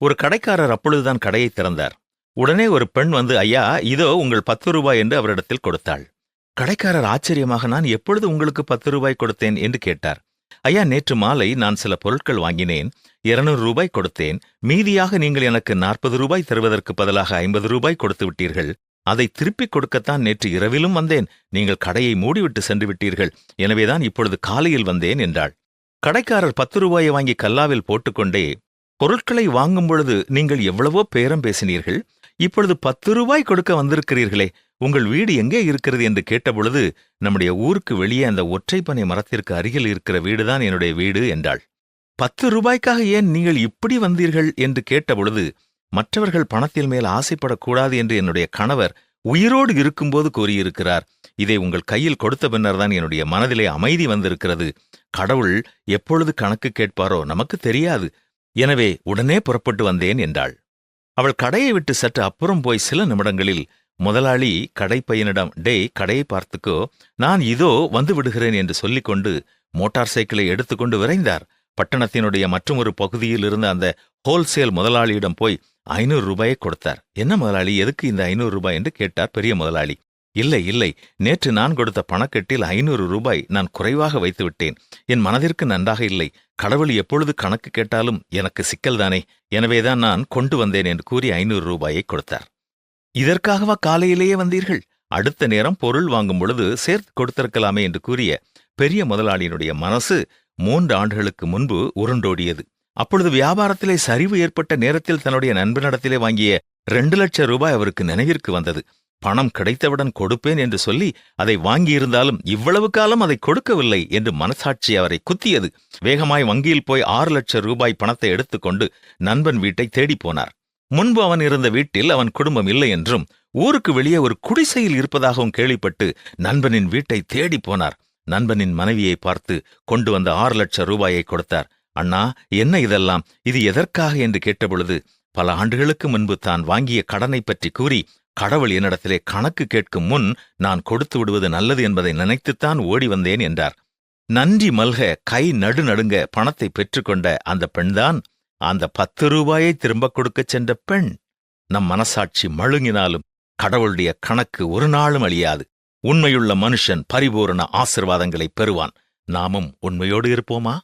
ஒரு கடைக்காரர் அப்பொழுதுதான் கடையை திறந்தார். உடனே ஒரு பெண் வந்து ஐயா இதோ உங்கள் பத்து ரூபாய் என்று அவரிடத்தில் கொடுத்தாள். கடைக்காரர் ஆச்சரியமாக நான் எப்பொழுது உங்களுக்கு பத்து ரூபாய் கொடுத்தேன்? என்று கேட்டார். ஐயா நேற்று மாலை நான் சில பொருட்கள் வாங்கினேன். இருநூறு ரூபாய் கொடுத்தேன். மீதியாக நீங்கள் எனக்கு நாற்பது ரூபாய் தருவதற்கு பதிலாக ஐம்பது ரூபாய் கொடுத்து விட்டீர்கள். அதை திருப்பிக் கொடுக்கத்தான் நேற்று இரவிலும் வந்தேன். நீங்கள் கடையை மூடிவிட்டு சென்று விட்டீர்கள். எனவேதான் இப்பொழுது காலையில் வந்தேன் என்றாள். கடைக்காரர் பத்து ரூபாயை வாங்கி கல்லாவில் போட்டுக்கொண்டே பொருட்களை வாங்கும் பொழுது நீங்கள் எவ்வளவோ பேரம் பேசினீர்கள் இப்பொழுது பத்து ரூபாய் கொடுக்க வந்திருக்கிறீர்களே உங்கள் வீடு எங்கே இருக்கிறது என்று கேட்டபொழுது நம்முடைய ஊருக்கு வெளியே அந்த ஒற்றைப்பனை மரத்திற்கு அருகில் இருக்கிற வீடுதான் என்னுடைய வீடு என்றாள். பத்து ரூபாய்க்காக ஏன் நீங்கள் இப்படி வந்தீர்கள்? என்று கேட்டபொழுது மற்றவர்கள் பணத்தில் மேல் ஆசைப்படக்கூடாது என்று என்னுடைய கணவர் உயிரோடு இருக்கும்போது கூறியிருக்கிறார். இதை உங்கள் கையில் கொடுத்த பின்னர்தான் என்னுடைய மனதிலே அமைதி வந்திருக்கிறது. கடவுள் எப்பொழுது கணக்கு கேட்பாரோ நமக்கு தெரியாது. எனவே உடனே புறப்பட்டு வந்தேன் என்றாள். அவள் கடையை விட்டு சற்று அப்புறம் போய் சில நிமிடங்களில் முதலாளி கடைப்பையனிடம் டேய் கடையை பார்த்துக்கோ. நான் இதோ வந்து விடுகிறேன் என்று சொல்லிக்கொண்டு மோட்டார் சைக்கிளை எடுத்துக்கொண்டு விரைந்தார். பட்டணத்தினுடைய மற்றொரு பகுதியில் இருந்த அந்த ஹோல்சேல் முதலாளியிடம் போய் ஐநூறு ரூபாயை கொடுத்தார். என்ன முதலாளி? எதுக்கு இந்த ஐநூறு ரூபாய்? என்று கேட்டார் பெரிய முதலாளி. இல்லை இல்லை. நேற்று நான் கொடுத்த பணக்கெட்டில் ஐநூறு ரூபாய் நான் குறைவாக வைத்துவிட்டேன். என் மனதிற்கு நன்றாக இல்லை. கடவுள் எப்பொழுது கணக்கு கேட்டாலும் எனக்கு சிக்கல்தானே. எனவேதான் நான் கொண்டு வந்தேன் என்று கூறி ஐநூறு ரூபாயை கொடுத்தார். இதற்காகவா காலையிலேயே வந்தீர்கள்? அடுத்த நேரம் பொருள் வாங்கும் பொழுது சேர்த்து கொடுத்திருக்கலாமே என்று கூறிய பெரிய முதலாளியினுடைய மனசு மூன்று ஆண்டுகளுக்கு முன்பு உருண்டோடியது. அப்பொழுது வியாபாரத்திலே சரிவு ஏற்பட்ட நேரத்தில் தன்னுடைய நண்பனிடத்திலே வாங்கிய ரெண்டு லட்சம் ரூபாய் அவருக்கு நினைவிற்கு வந்தது. பணம் கிடைத்தவுடன் கொடுப்பேன் என்று சொல்லி அதை வாங்கியிருந்தாலும் இவ்வளவு காலம் அதை கொடுக்கவில்லை என்று மனசாட்சி அவரை குத்தியது. வேகமாய் வங்கியில் போய் ஆறு லட்சம் ரூபாய் பணத்தை எடுத்துக்கொண்டு நண்பன் வீட்டை தேடிப் போனார். முன்பு அவன் இருந்த வீட்டில் அவன் குடும்பம் இல்லை என்றும் ஊருக்கு வெளியே ஒரு குடிசையில் இருப்பதாகவும் கேள்விப்பட்டு நண்பனின் வீட்டை தேடிப் போனார். நண்பனின் மனைவியை பார்த்து கொண்டு வந்த ஆறு லட்சம் ரூபாயை கொடுத்தார். அண்ணா என்ன இதெல்லாம்? இது எதற்காக? என்று கேட்டபொழுது பல ஆண்டுகளுக்கு முன்பு தான் வாங்கிய கடனை பற்றி கூறி கடவுள் என்னிடத்திலே கணக்கு கேட்கும் முன் நான் கொடுத்து விடுவது நல்லது என்பதை நினைத்துத்தான் ஓடி வந்தேன் என்றார். நன்றி மல்க கை நடு நடுங்க பணத்தை பெற்றுக்கொண்ட அந்த பெண்தான் அந்த பத்து ரூபாயை திரும்பக் கொடுக்கச் சென்ற பெண். நம் மனசாட்சி மழுங்கினாலும் கடவுளுடைய கணக்கு ஒரு நாளும் அழியாது. உண்மையுள்ள மனுஷன் பரிபூரண ஆசிர்வாதங்களை பெறுவான். நாமும் உண்மையோடு இருப்போமா?